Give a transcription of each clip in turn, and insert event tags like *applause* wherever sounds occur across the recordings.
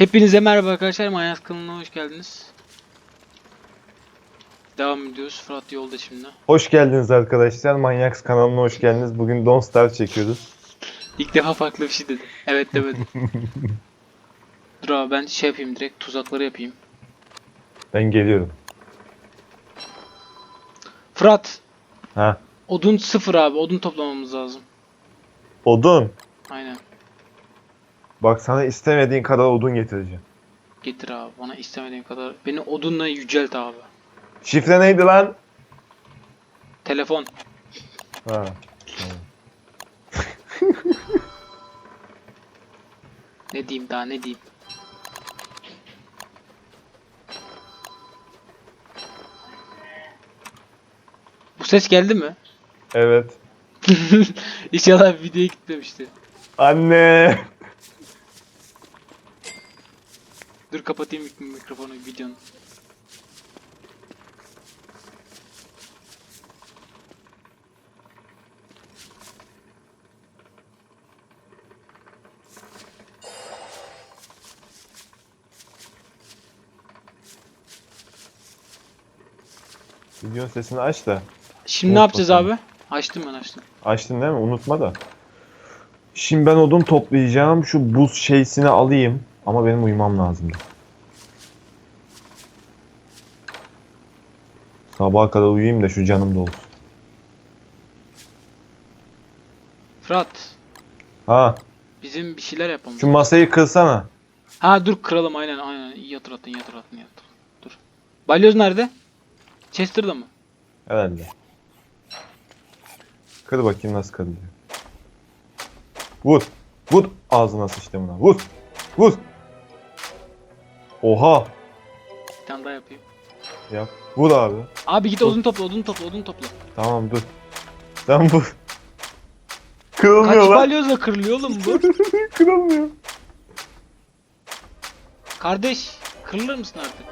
Hepinize merhaba arkadaşlar. Manyak kanalına hoş geldiniz. Devam ediyoruz. Fırat yolda şimdi. Hoş geldiniz arkadaşlar. Manyax kanalına hoş geldiniz. Bugün Don't Starve çekiyoruz. İlk defa farklı bir şey dedi. Evet demedim. *laughs* Dur abi ben şey yapayım direkt tuzakları yapayım. Ben geliyorum. Fırat Ha. odun sıfır abi. Odun toplamamız lazım. Odun. Aynen. Bak sana istemediğin kadar odun getireceğim. Getir abi bana istemediğin kadar. Beni odunla yücelt abi. Şifre neydi lan? Telefon. Ha. *laughs* Ne diyeyim daha ne diyeyim. Bu ses geldi mi? Evet. *laughs* İnşallah videoya gitmemişti. Anne. Dur kapatayım mik- mikrofonu videonun. Videonun sesini aç da. Şimdi ne yapacağız bakalım. abi? Açtım ben açtım. Açtın değil mi? Unutma da. Şimdi ben odun toplayacağım. Şu buz şeysini alayım. Ama benim uyumam lazımdı. Sabaha kadar uyuyayım da şu canım dolsun. Fırat Ha, bizim bir şeyler yapalım. şu masayı kırsana. Ha dur kıralım aynen aynen. İyi hatırlattın iyi hatırlattın iyi hatırlattın. Dur. Balyoz nerede? Chester'da mı? Herhalde. Kır bakayım nasıl kırılıyor. Vur. Vur. Ağzına sıçtım buna. Vur. Vur. Oha. Bir tane daha yapayım. Yap. Vur abi. Abi git odun topla odun topla odun topla. Tamam dur. Sen vur. *laughs* Kaç Kırılmıyor lan. balyozla kırılıyor oğlum bu? *laughs* Kırılmıyor. Kardeş kırılır mısın artık?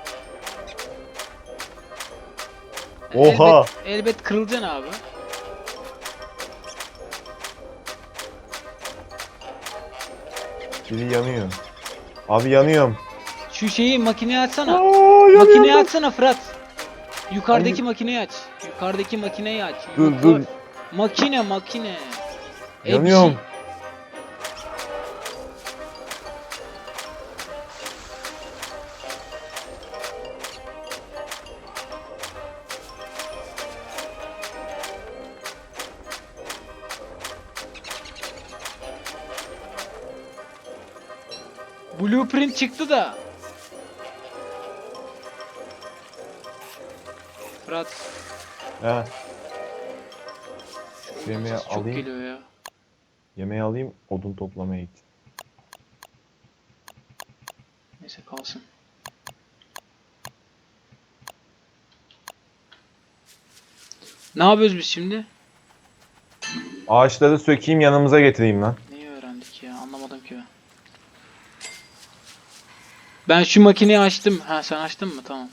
Oha. Elbet, elbet kırılacaksın abi. Biri yanıyor. Abi yanıyorum. Şu şeyi makineye açsana. Aa, Makineyi yanıyorum. açsana Fırat. Yukarıdaki makineyi aç. Yukarıdaki makineyi aç. Dur, Yukarı- dur. Makine makine. E, bir Yanıyorum. şey- Blueprint çıktı da. Fırat. He. şu yemeği çok alayım. geliyor ya. Yemeği alayım. Odun toplamaya git. Neyse kalsın. Ne yapıyoruz biz şimdi? Ağaçları sökeyim yanımıza getireyim lan. Neyi öğrendik ya? Anlamadım ki ben. Ben şu makineyi açtım. Ha sen açtın mı? Tamam.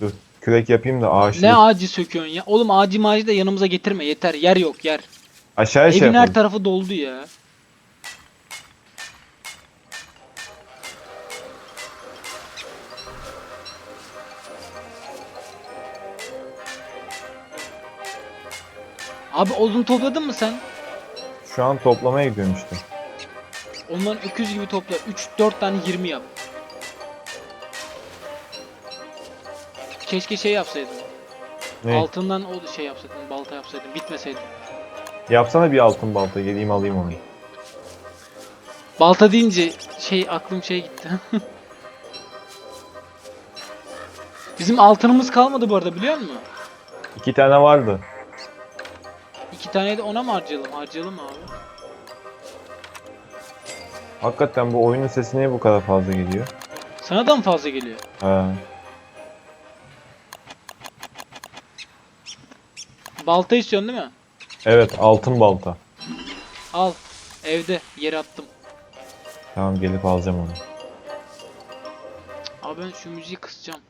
Dur. Kürek yapayım da ağaçları Ne ağacı söküyorsun ya? Oğlum ağacı mağacı da yanımıza getirme. Yeter. Yer yok yer. aşağıya şey Evin her yapalım. tarafı doldu ya. Abi odun topladın mı sen? Şu an toplamaya gidiyorum işte. Ondan öküz gibi topla. 3-4 tane 20 yap. Keşke şey yapsaydın. Ne? Altından o şey yapsaydın. Balta yapsaydın. Bitmeseydin. Yapsana bir altın balta. Geleyim alayım onu. Balta deyince şey aklım şey gitti. *laughs* Bizim altınımız kalmadı bu arada biliyor musun? İki tane vardı. İki tane de ona mı harcayalım? Harcayalım mı abi? Hakikaten bu oyunun sesi niye bu kadar fazla geliyor? Sana da mı fazla geliyor? Ha. Balta istiyorsun değil mi? Evet altın balta. Al. Evde yere attım. Tamam gelip alacağım onu. Abi ben şu müziği kısacağım.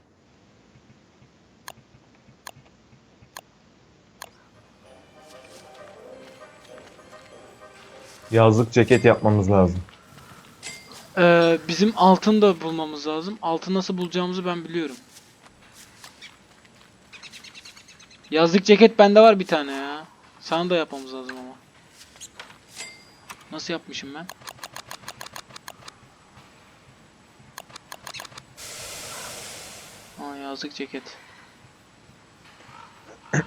Yazlık ceket yapmamız lazım. Ee, bizim altın da bulmamız lazım. Altın nasıl bulacağımızı ben biliyorum. Yazlık ceket bende var bir tane ya. Sana da yapmamız lazım ama. Nasıl yapmışım ben? Aa yazlık ceket. *clears throat*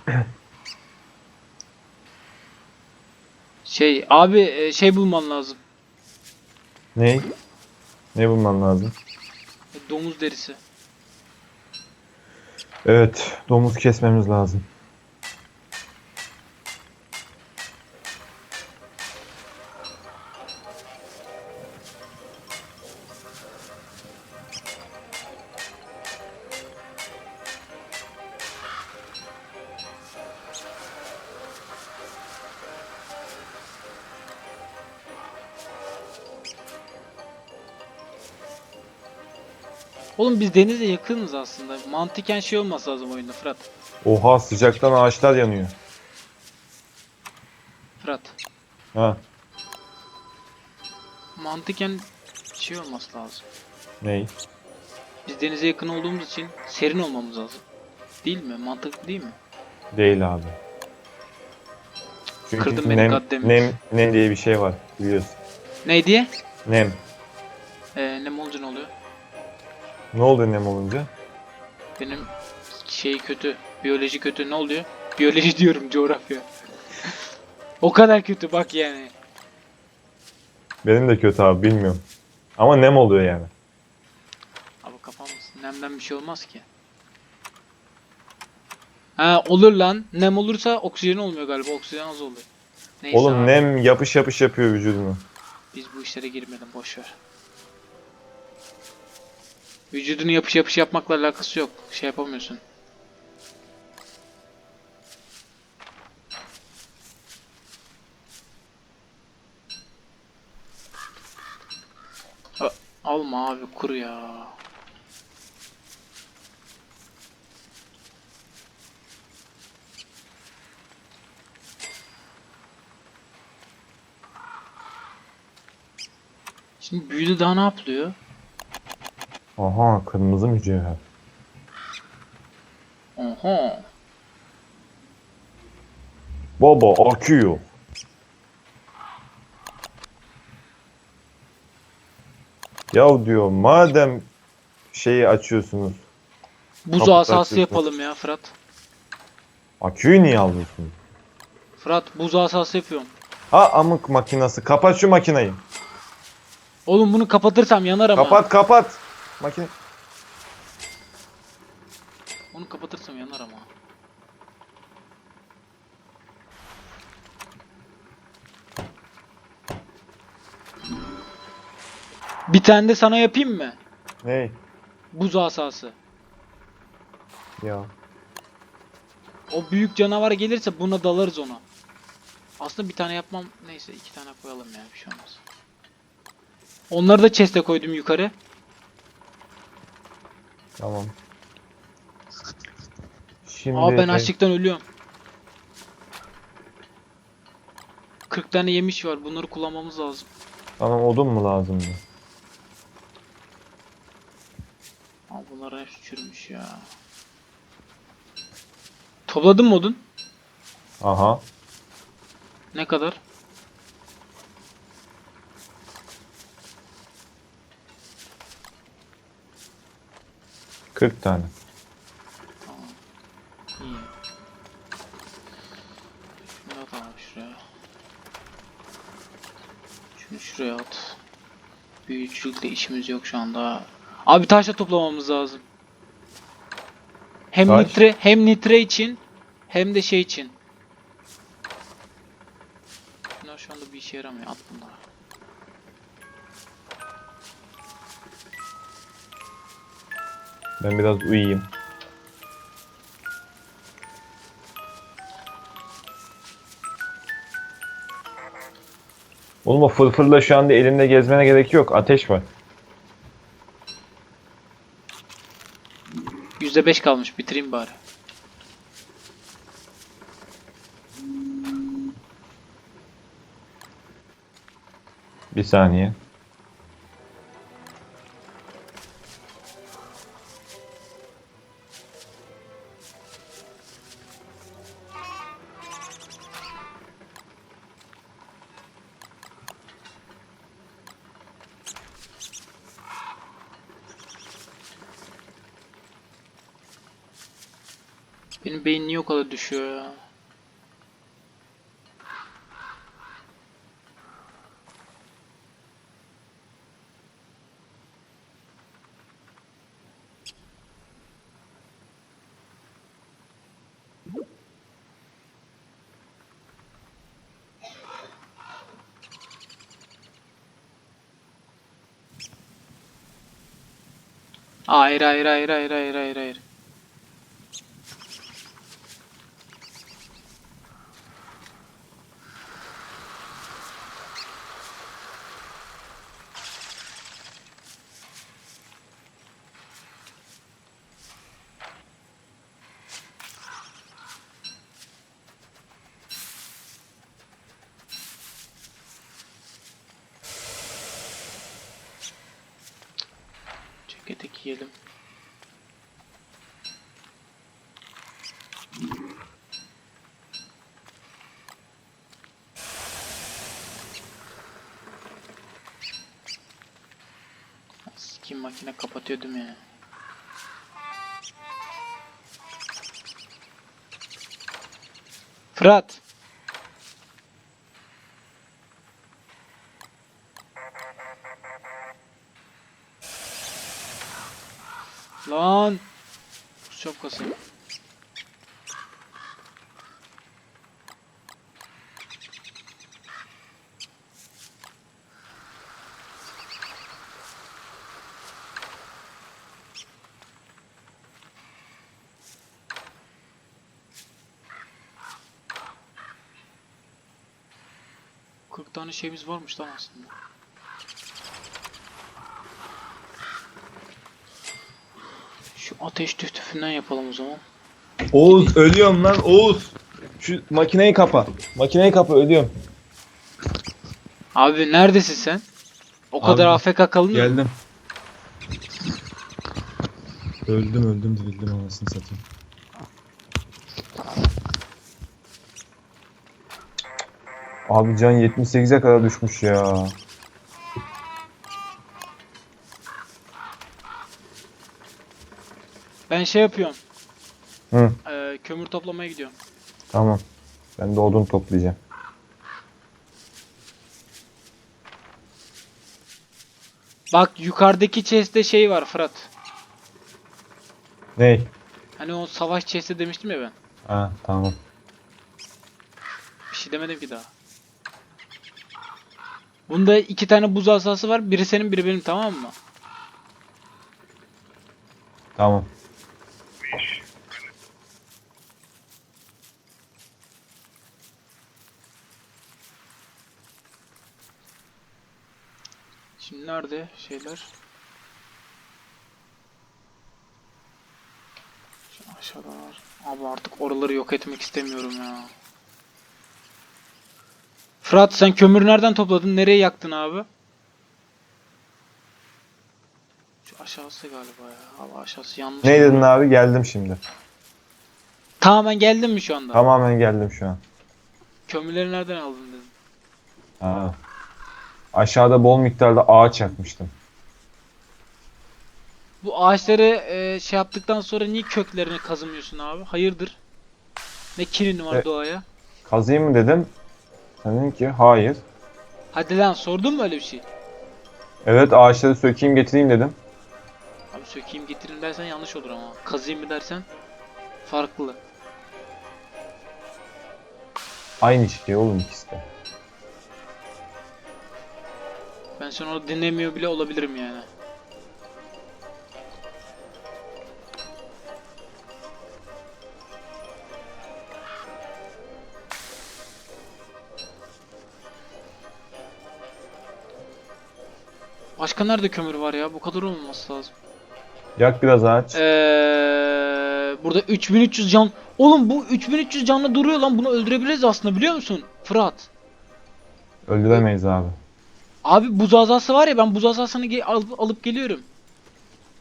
Şey abi e, şey bulman lazım. Ne? Ne bulman lazım? E, Domuz derisi. Evet, domuz kesmemiz lazım. Oğlum biz denize yakınız aslında. Mantıken şey olması lazım oyunda Fırat. Oha sıcaktan ağaçlar yanıyor. Fırat. Ha, Mantıken şey olması lazım. ney? Biz denize yakın olduğumuz için serin olmamız lazım. Değil mi? Mantıklı değil mi? Değil abi. Çünkü Kırdın beni, nem, nem, nem diye bir şey var biliyorsun. Ne diye? Nem. Ne oldu nem olunca? Benim şey kötü. Biyoloji kötü. Ne oluyor? Biyoloji diyorum coğrafya. *laughs* o kadar kötü bak yani. Benim de kötü abi bilmiyorum. Ama nem oluyor yani. Abi kafam mısın? Nemden bir şey olmaz ki. Ha olur lan. Nem olursa oksijen olmuyor galiba. Oksijen az oluyor. Neyse Oğlum abi, nem yapış yapış yapıyor vücudunu. Biz bu işlere girmedim. Boş ver. Vücudunu yapış yapış yapmakla alakası yok. Şey yapamıyorsun. Alma abi kuru ya. Şimdi büyüde daha ne yapılıyor? Aha kırmızı mücevher. Oha. Baba akıyor. Ya diyor madem şeyi açıyorsunuz. Buz Kapı asası yapalım ya Fırat. Aküyü niye alıyorsun? Fırat buz asası yapıyorum. Ha amık makinası. Kapat şu makinayı. Oğlum bunu kapatırsam yanar ama. Kapat kapat. Makine. Onu kapatırsam yanar ama. Bir tane de sana yapayım mı? Ney? Buz asası. Ya. O büyük canavar gelirse buna dalarız ona. Aslında bir tane yapmam. Neyse iki tane koyalım ya bir şey olmaz. Onları da chest'e koydum yukarı. Tamam. Şimdi Aa ben e, açlıktan ölüyorum. 40 tane yemiş var. Bunları kullanmamız lazım. Tamam odun mu lazımdı? Aa bunlar hep çürümüş ya. Topladın mı odun? Aha. Ne kadar? Kırk tane. İyi. Şunu at abi şuraya. Şunu şuraya at. Büyücülükle işimiz yok şu anda. Abi taş da toplamamız lazım. Hem Taş? nitre hem nitre için hem de şey için. Bunlar şu anda bir işe yaramıyor. At bunları. Ben biraz uyuyayım. Oğlum o fırfırla şu anda elinde gezmene gerek yok. Ateş var. %5 kalmış. Bitireyim bari. Bir saniye. Kadar düşüyor ya? Hayır hayır hayır hayır hayır hayır hayır. Makine kapatıyordum ya. Fırat. Tane şeyimiz varmış lan aslında. Şu ateş tüftüfünden yapalım o zaman. Oğuz ölüyorum lan Oğuz. Şu makineyi kapa. Makineyi kapa ölüyorum. Abi neredesin sen? O Abi, kadar AFK kalın mı? Geldim. Öldüm öldüm dirildim anasını satayım. Abi can 78'e kadar düşmüş ya. Ben şey yapıyorum. Hı. Ee, kömür toplamaya gidiyorum. Tamam. Ben de odun toplayacağım. Bak yukarıdaki chest'te şey var Fırat. Ney? Hani o savaş chest'i demiştim ya ben. Ha tamam. Bir şey demedim ki daha. Bunda iki tane buz asası var. Biri senin biri benim tamam mı? Tamam. Şimdi nerede şeyler? Şu aşağıda var. Abi artık oraları yok etmek istemiyorum ya. Fırat sen kömür nereden topladın? Nereye yaktın abi? Şu aşağısı galiba ya. Abi aşağısı yanlış. Ne dedin abi? Geldim şimdi. Tamamen geldin mi şu anda? Tamamen geldim şu an. Kömürleri nereden aldın dedim. Ha. Aşağıda bol miktarda ağaç yakmıştım. Bu ağaçları e, şey yaptıktan sonra niye köklerini kazımıyorsun abi? Hayırdır? Ne kinin var E- doğaya? Kazıyım mı dedim. Sen dedin ki hayır. Hadi lan sordun mu öyle bir şey? Evet ağaçları sökeyim getireyim dedim. Abi sökeyim getireyim dersen yanlış olur ama. Kazıyım mı dersen farklı. Aynı şey oğlum ikisi de. Ben seni orada dinlemiyor bile olabilirim yani. Başka nerede kömür var ya? Bu kadar olmaması lazım. Yak biraz ağaç. Ee, burada 3300 can. Oğlum bu 3300 canlı duruyor lan. Bunu öldürebiliriz aslında biliyor musun? Fırat. Öldüremeyiz abi. Abi buz azası var ya ben buz azasını ge- alıp, alıp geliyorum.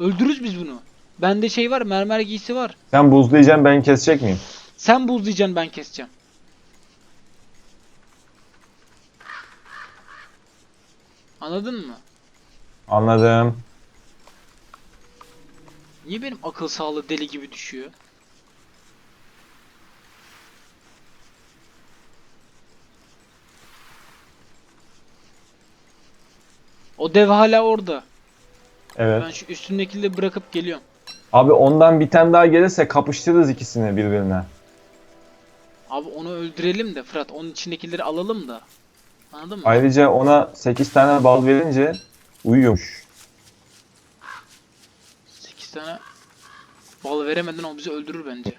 Öldürürüz biz bunu. Bende şey var mermer giysi var. Sen buzlayacaksın ben kesecek miyim? Sen buzlayacaksın ben keseceğim. Anladın mı? Anladım. Niye benim akıl sağlığı deli gibi düşüyor? O dev hala orada. Evet. Ben şu üstümdekini de bırakıp geliyorum. Abi ondan bir tane daha gelirse kapıştırırız ikisini birbirine. Abi onu öldürelim de Fırat onun içindekileri alalım da. Anladın mı? Ayrıca ona 8 tane bal verince uyuyormuş. 8 tane bal veremeden o bizi öldürür bence.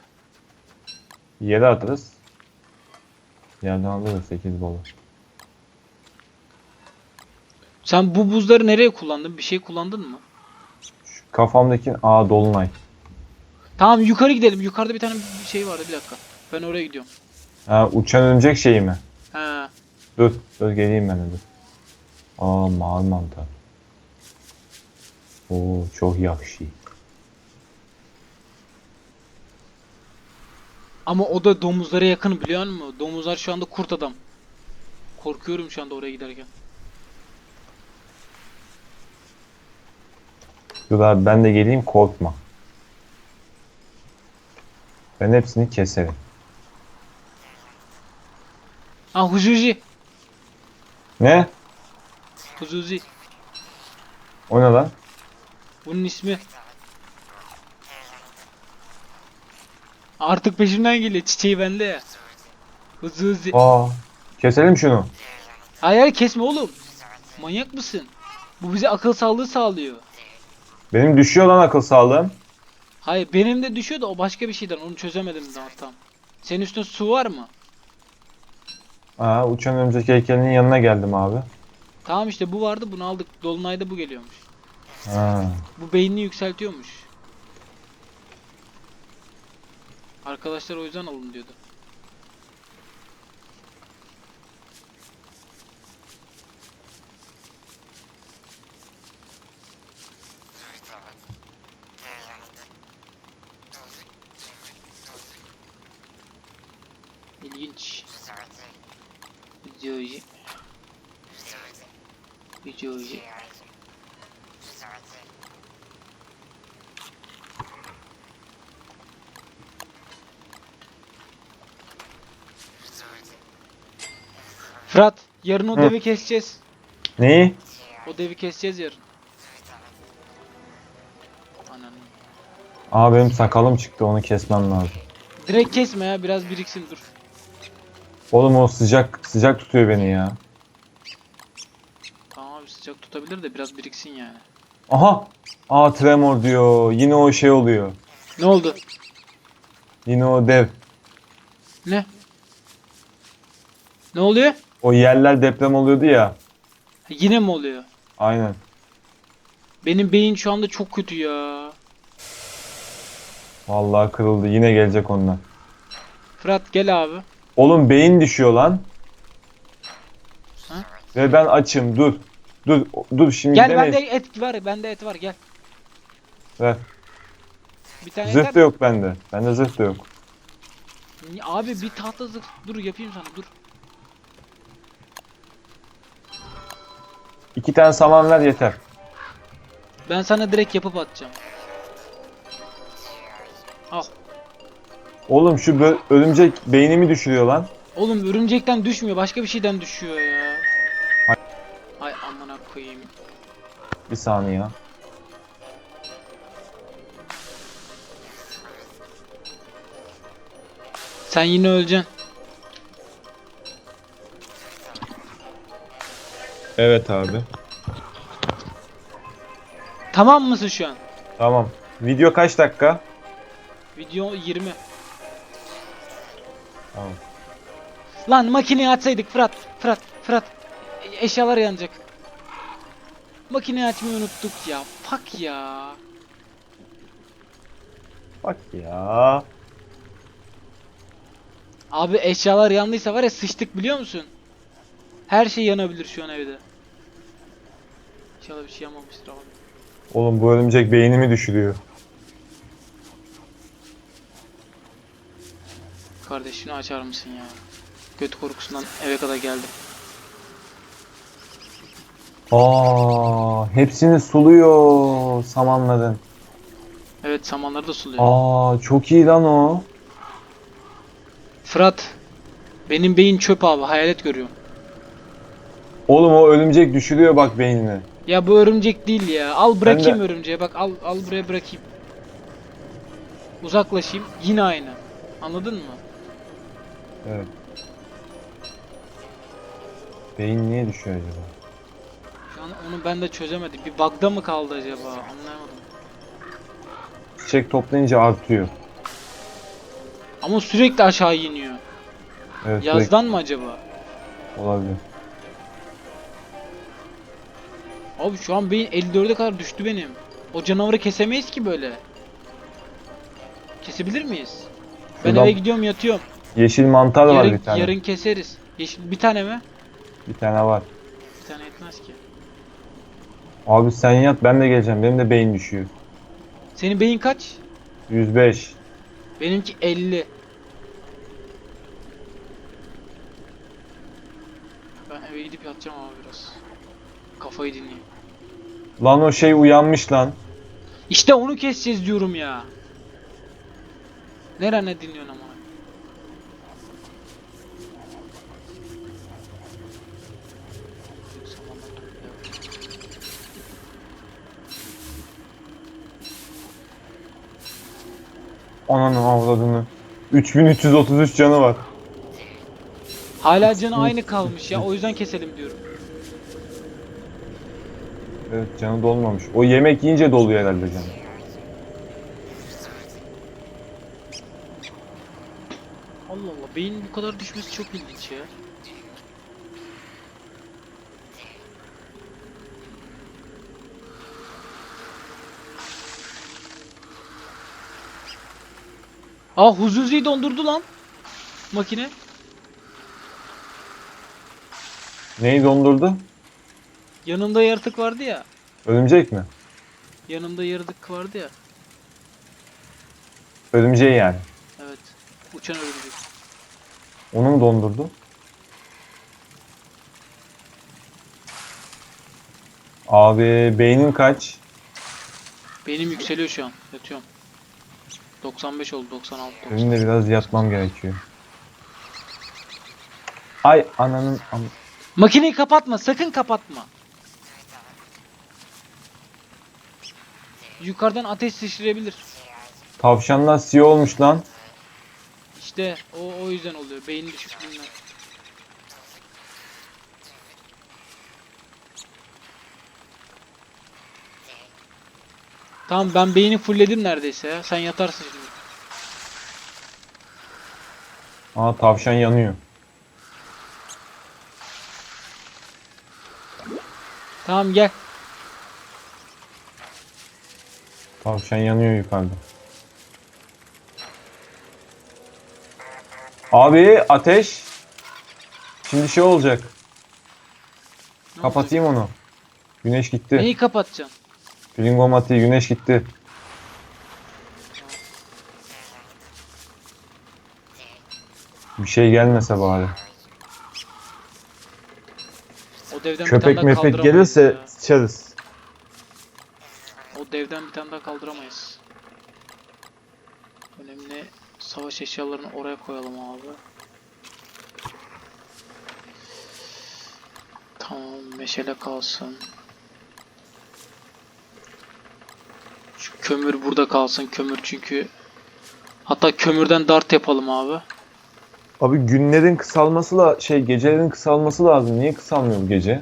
Yere atarız. Yerden alırız 8 balı. Sen bu buzları nereye kullandın? Bir şey kullandın mı? Şu kafamdaki aa dolunay. Tamam yukarı gidelim. Yukarıda bir tane bir şey vardı bir dakika. Ben oraya gidiyorum. Ha uçan örümcek şeyi mi? He. Dur, dur geleyim ben de dur. Aa mavi mantar. Oo çok yakşı. Ama o da domuzlara yakın biliyor musun? Domuzlar şu anda kurt adam. Korkuyorum şu anda oraya giderken. Dur abi ben de geleyim korkma. Ben hepsini keserim. Ha Huzuzi. Ne? Huzuzi. O ne lan? Bunun ismi. Artık peşimden geliyor. Çiçeği bende ya. Huzuzi. Aa keselim şunu. Hayır hayır kesme oğlum. Manyak mısın? Bu bize akıl sağlığı sağlıyor. Benim düşüyor lan akıl sağlığım. Hayır benim de düşüyor da o başka bir şeyden onu çözemedim daha tam. Senin üstünde su var mı? Aa uçan örümcek heykelinin yanına geldim abi. Tamam işte bu vardı bunu aldık. Dolunayda bu geliyormuş. Ha. Bu beynini yükseltiyormuş. Arkadaşlar o yüzden alın diyordu. İlginç. Videoyu. Videoyu. Fırat, yarın o Hı. devi keseceğiz. Neyi? O devi keseceğiz yarın. Ananı. Aa benim sakalım çıktı onu kesmem lazım. Direkt kesme ya, biraz biriksin dur. Oğlum o sıcak sıcak tutuyor beni ya. Tamam abi sıcak tutabilir de biraz biriksin yani. Aha! Aa tremor diyor. Yine o şey oluyor. Ne oldu? Yine o dev. Ne? Ne oluyor? O yerler deprem oluyordu ya. Yine mi oluyor? Aynen. Benim beyin şu anda çok kötü ya. Vallahi kırıldı. Yine gelecek ondan. Fırat gel abi. Oğlum beyin düşüyor lan. Ha? Ve ben açım. Dur. Dur. Dur şimdi Gel demeyiz. bende et var, bende et var gel. Ver. Bir tane Zırh da yok bende. Bende zırh da yok. Abi bir tahta zırh. Dur yapayım sana dur. İki tane saman ver yeter. Ben sana direkt yapıp atacağım. Al. Oğlum şu bö- örümcek beynimi düşürüyor lan. Oğlum örümcekten düşmüyor. Başka bir şeyden düşüyor ya. Ay amına koyayım. Bir saniye. Sen yine öleceksin. Evet abi. Tamam mısın şu an? Tamam. Video kaç dakika? Video 20. Tamam. Lan makineyi açsaydık Fırat. Fırat. Fırat. E- Eşyalar yanacak. Makineyi açmayı unuttuk ya. Fuck ya. Bak ya. Abi eşyalar yandıysa var ya sıçtık biliyor musun? Her şey yanabilir şu an evde. İnşallah bir şey yanmamıştır abi. Oğlum bu örümcek beynimi düşürüyor. Kardeşini açar mısın ya? Göt korkusundan eve kadar geldim. Aa, hepsini suluyor samanların. Evet samanları da suluyor. Aa, çok iyi lan o. Fırat. Benim beyin çöp abi hayalet görüyorum. Oğlum o örümcek düşürüyor bak beynini. Ya bu örümcek değil ya. Al bırakayım de- örümceği. Bak al al buraya bırakayım. Uzaklaşayım. Yine aynı. Anladın mı? Evet. Beyin niye düşüyor acaba? Şu an onu ben de çözemedim. Bir bug'da mı kaldı acaba? Anlayamadım. Çiçek toplayınca artıyor. Ama sürekli aşağı iniyor. Evet, Yazdan mı acaba? sürekli olabilir. Abi şu an beyin 54'e kadar düştü benim. O canavarı kesemeyiz ki böyle. Kesebilir miyiz? Ben Şuradan- eve gidiyorum yatıyorum. Yeşil mantar var Yarın, bir tane. yarın keseriz. Yeşil bir tane mi? Bir tane var. Bir tane yetmez ki. Abi sen yat ben de geleceğim. Benim de beyin düşüyor. Senin beyin kaç? 105. Benimki 50. Ben eve gidip yatacağım abi biraz. Kafayı dinleyeyim. Lan o şey uyanmış lan. İşte onu keseceğiz diyorum ya. Nerene dinliyorsun ama? Ananı avradını. 3333 canı var. Hala canı aynı kalmış ya o yüzden keselim diyorum. Evet canı dolmamış. O yemek yiyince doluyor herhalde canı. Allah Allah beynin bu kadar düşmesi çok ilginç ya. Aa Huzuzi'yi dondurdu lan. Makine. Neyi dondurdu? Yanında yaratık vardı ya. Örümcek mi? Yanında yaratık vardı ya. Örümceği yani. Evet. Uçan örümcek. Onu mu dondurdu? Abi beynin kaç? Benim yükseliyor şu an. Yatıyorum. 95 oldu 96 90. Benim de biraz yatmam gerekiyor. Ay ananın am- Makineyi kapatma sakın kapatma. Yukarıdan ateş sıçrayabilir. tavşanlar siyah olmuş lan. İşte o o yüzden oluyor. Beyin düşüklüğünden. Tamam ben beyni fullledim neredeyse ya. Sen yatarsın şimdi. Aa tavşan yanıyor. Tamam gel. Tavşan yanıyor yukarıda. Abi ateş. Şimdi şey olacak. Ne Kapatayım onu. Güneş olacak? gitti. Neyi kapatacaksın? Filingomatiği güneş gitti. Bir şey gelmese bari. O Köpek kaldıramayız gelirse ya. sıçarız. Devden bir tane daha kaldıramayız. Önemli savaş eşyalarını oraya koyalım abi. Tamam meşale kalsın. Şu kömür burada kalsın kömür çünkü. Hatta kömürden dart yapalım abi. Abi günlerin kısalması la şey gecelerin kısalması lazım. Niye kısalmıyor bu gece?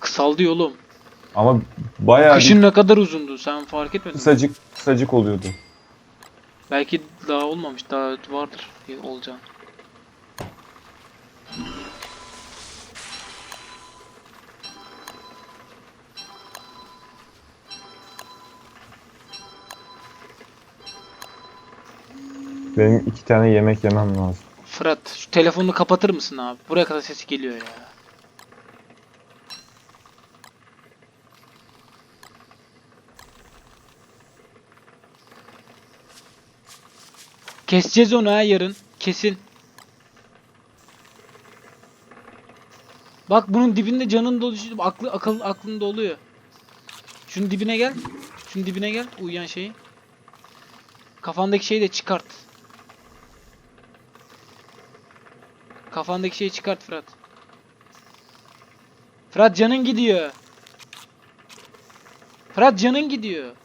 Kısaldı yolum. Ama bayağı bir Kışın ne kadar uzundu sen fark etmedin mi? kısacık kısacık oluyordu. Belki daha olmamış daha vardır olacağını. Benim iki tane yemek yemem lazım. Fırat şu telefonunu kapatır mısın abi? Buraya kadar sesi geliyor ya. Keseceğiz onu ha yarın. Kesin. Bak bunun dibinde canın dolu aklı akıl aklında oluyor. Şunun dibine gel. Şunun dibine gel uyuyan şeyi. Kafandaki şeyi de çıkart. Kafandaki şeyi çıkart Fırat. Fırat canın gidiyor. Fırat canın gidiyor.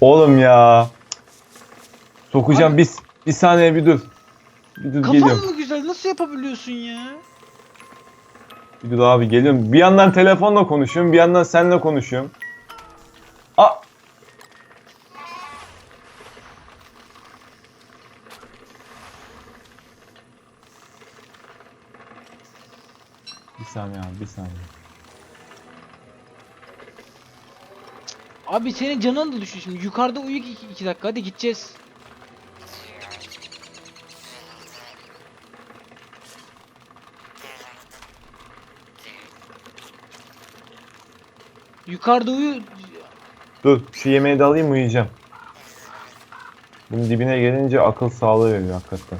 Oğlum ya. Sokacağım bir, bir saniye bir dur. Bir dur Kafan geliyorum. mı güzel? Nasıl yapabiliyorsun ya? Bir dur abi geliyorum. Bir yandan telefonla konuşuyorum bir yandan seninle konuşuyorum. Aa. Bir saniye abi bir saniye. Abi senin canın da düşüyor şimdi. Yukarıda uyu 2 dakika. Hadi gideceğiz. Yukarıda uyu. Dur şu yemeği de alayım uyuyacağım. Bunun dibine gelince akıl sağlığı veriyor hakikaten.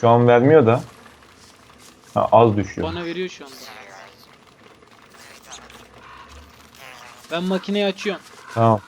Şu an vermiyor da. Ha, az düşüyor. Bana veriyor şu anda. Ben makineyi açıyorum. Tamam.